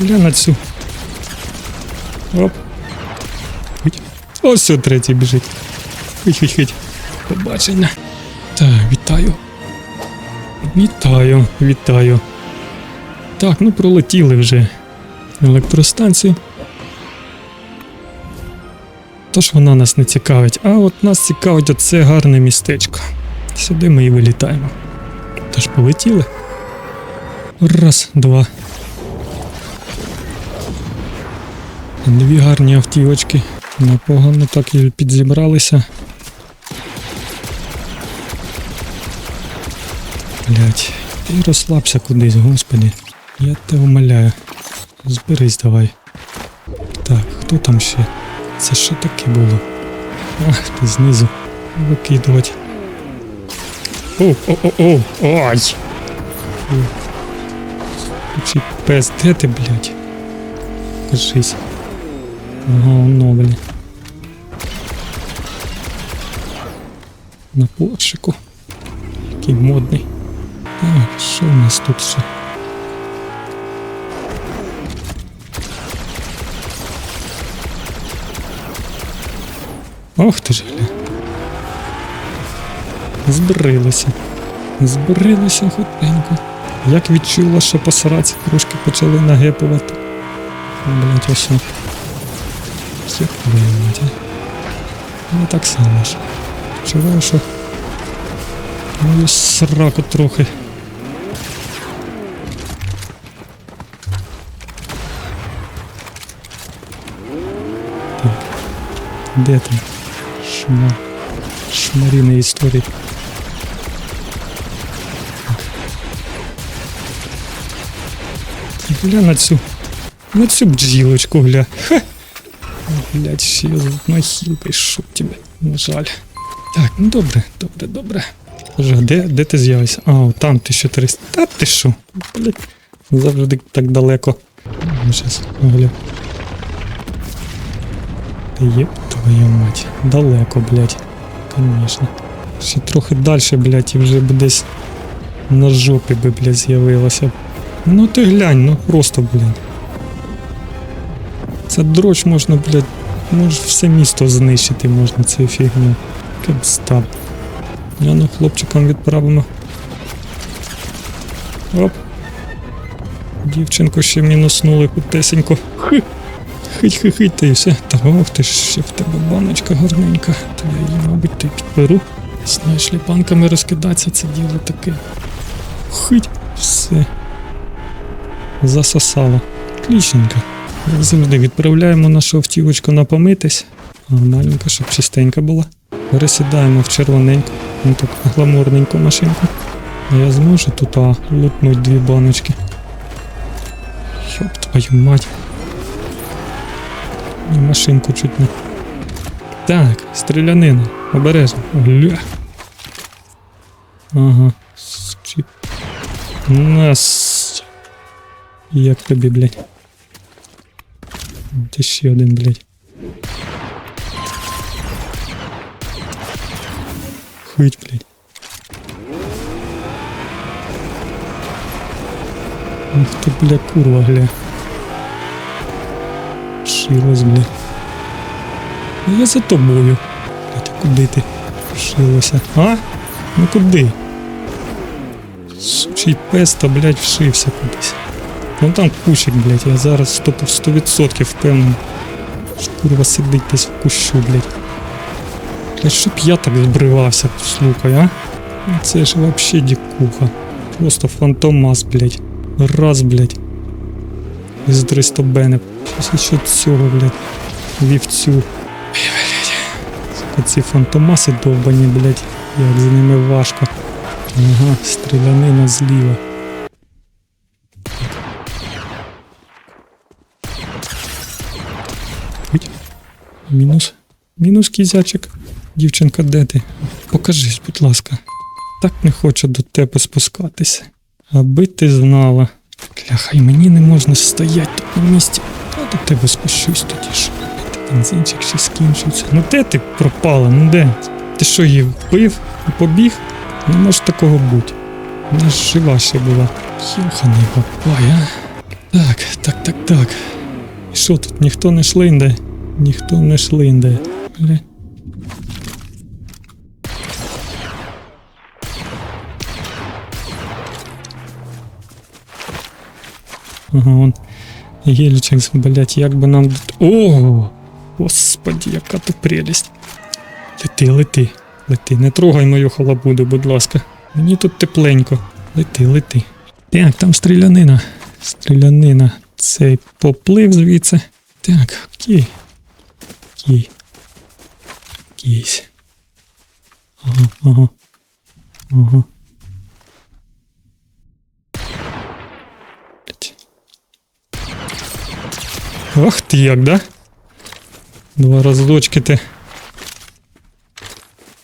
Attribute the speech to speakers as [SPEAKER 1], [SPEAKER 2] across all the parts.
[SPEAKER 1] Гля на цю. Оп. Ось третій біжить. Хить, хить, хить. Побачення. Так, вітаю. Вітаю, вітаю. Так, ну пролетіли вже електростанцію. Тож вона нас не цікавить, а от нас цікавить оце гарне містечко. Сюди ми і вилітаємо. Тож полетіли. Раз, два. Дві гарні автівочки. Непогано так і підзібралися. Блять, ти розслабся кудись, господи. Я тебе умоляю. Зберись давай. Так, хто там ще? Це що таке було? Ах, ти знизу. Викидувати. О, о, о, о, ай! Чи пес, де ти, блядь? Кажись. Ага, воно, блядь. На поршику. Який модний. Так, що у нас тут ще? Ох ти ж гля. Збрилися. Збрилися хутенько. Як відчула, що посраці трошки почали нагепувати. Блять, ось. Всіх виймати. Ну так само ж. Чуваю, що мою сраку трохи. Так. Де там? Шма. Шмаріни історії. Гля на цю. На цю бджілочку, гля. Ха. Блять, ще на хіл прийшов тебе. На жаль. Так, ну добре, добре, добре. Де, де ти з'явився? А, там 1300. Та ти що? Блять. Завжди так далеко. Ну, Щас, гля. Та твою мать. Далеко, блять. Конечно. Ще трохи далі, блять, і вже б десь на жопі би, блядь, з'явилося. Ну ти глянь, ну просто, блядь. Це дроч можна, блядь, може все місто знищити можна цю фігню. Кепстап. Я ну хлопчикам відправимо. Оп. Дівчинку ще мінуснули хутесенько. Хи. Хить-хить-хить, та і все. Та ох ти ж ще в тебе баночка гарненька. То я її, мабуть, ти підберу. Знаєш, шліпанками розкидатися це діло таке. Хить, все. Засосало. Отлічненько. Завжди відправляємо нашу автівочку на помитись. Нормальненько, щоб чистенька була. Пересідаємо в червоненьку, так гламурненьку машинку. А я зможу тут а, лутнуть дві баночки. Йоп твою мать. І машинку чуть не. Так, стрілянина. Обережно. Гля. Ага. Нас. Як тобі, блядь? Ти ще один, блядь. Хить, блядь. Ух ти, бля, курва, гля. Шилась, бля. Ну, Я за тобою. Блядь, куди ти вшилася? А? Ну куди? Сучий пес то, блядь, вшився кудись. Ну там кущик, блядь, я зараз 100%, 100% впевнений. Що курва сидить десь в кущу, блядь. Блядь, щоб я так збривався, слухай, а? Це ж вообще дикуха. Просто фантомас, блядь. Раз, блядь. Із 300 бене. Щось ще цього, блядь. Вівцю. Ці фантомаси довбані, блядь. Як з ними важко. Ага, стрілянина зліва. Ой. Мінус. Мінус кізячик. Дівчинка, де ти? Покажись, будь ласка. Так не хочу до тебе спускатися. Аби ти знала. Кляха, мені не можна стояти тут на місці. Та до тебе спущусь тоді ж. Бензинчик ще скінчується. Ну де ти пропала? Ну де? Ти що її вбив і побіг? Не може такого бути. Вона ж жива ще була. Йоханий бабай, а? Так, так, так, так. І що тут? Ніхто не шлинде? Ніхто не шлинде. Бля. Ага, он гелічек, блять, як би нам. тут- О! Господи, яка ти прелість. Лети, лети, лети. Не трогай мою халабуду, будь ласка. Мені тут тепленько. Лети, лети. Так, там стрілянина. Стрілянина. Цей поплив звідси. Так, окей. Окей. Окейсь. Ага, ага. Ага. Ах ти як, да? Два разочки ти.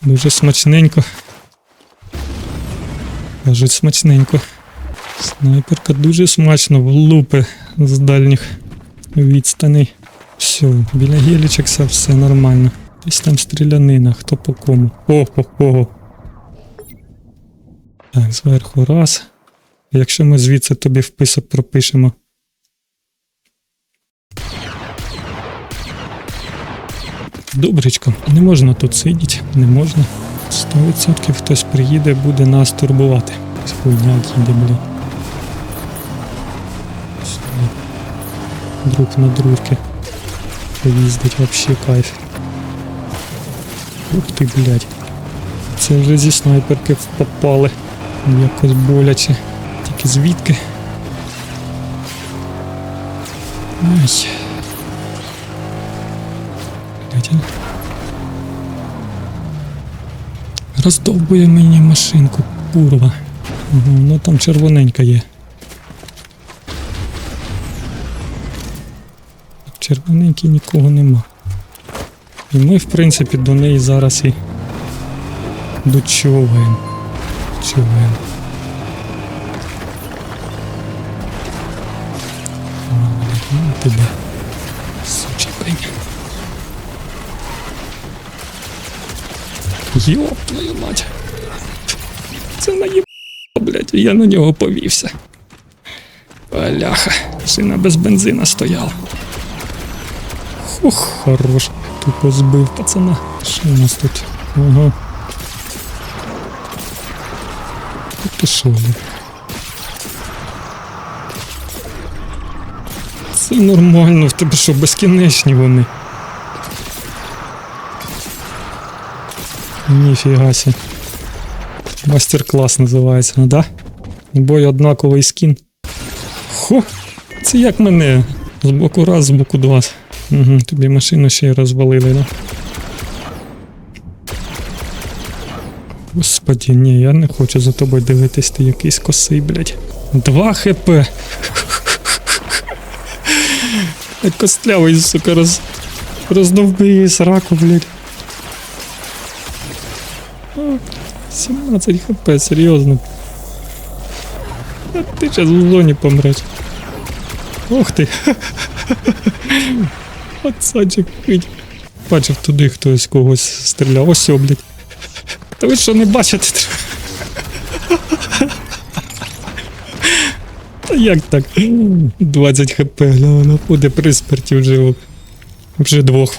[SPEAKER 1] Дуже смачненько. Кажуть, смачненько. Снайперка дуже смачно влупи з дальніх відстаней. Все, біля гелічекса все нормально. Десь там стрілянина, хто по кому. О-хо-хо. Так, зверху раз. Якщо ми звідси тобі вписок пропишемо. Добречко, не можна тут сидіти, не можна. 100% хтось приїде, буде нас турбувати. Хуйняк їде, блін. Друг на дружки. Поїздить вообще кайф. Ух ти, блядь. Це вже зі снайперки попали. Якось боляче. Тільки звідки? Ай. Роздовбує мені машинку, курва. Ну там червоненька є. Червоненькій нікого нема. І ми, в принципі, до неї зараз і дочовуємо. Дочовуємо. О, блядь, ну тебе. Сучий пень. Йоп твою мать. Це наїб, блядь, я на нього повівся. Бляха, шина без бензина стояла. Хух, хорош. Тупо збив пацана. Що у нас тут? Ага. Пішов. Це нормально, в тебе що, безкінечні вони. Ніфіга сі. Мастер-клас називається, ну да? Бой однаковий скін. Хо! Це як мене. З боку раз, з боку два. Угу, тобі машину ще й розвалили, да? Господи, ні, я не хочу за тобою дивитись, ти якийсь косий, блядь. Два хп. Костлявий, сука, роз... роздовбиє сраку, блядь. 17 хп, серйозно. А ти зараз в зоні помреш. Ох ти. Пацанчик пить. Бачив туди хтось когось стріляв. Ось, блядь. Та ви що не бачите? Та як так? 20 хп, ну, вона буде при смерті вже. Вже двох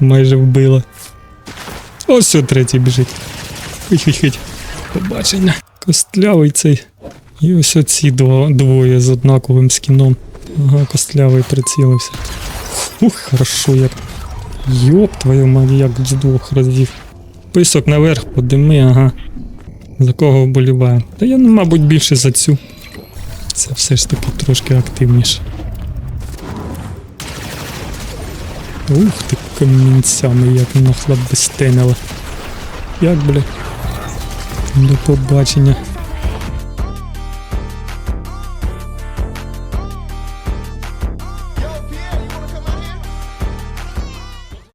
[SPEAKER 1] майже вбила. Ось о, третій біжить. Хить-хить-хить. Побачення. Костлявий цей. І ось оці два, двоє з однаковим скіном. Ага, костлявий прицілився. Ух, хорошо як. Йоп, твою мать, як з двох разів. Писок наверх, подими, ага. За кого вболіваю? Та я, ну, мабуть, більше за цю. Це все ж таки трошки активніше. Ух ти, камінцями як нахлобестенило. Як, бля. До побачення.